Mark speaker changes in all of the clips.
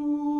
Speaker 1: Ooh.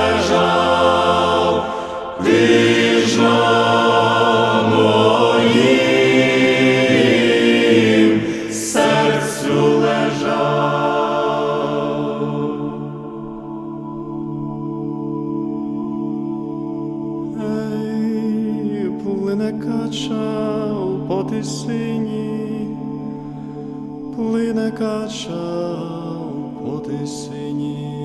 Speaker 1: кача у потисині, плине кача у потисині.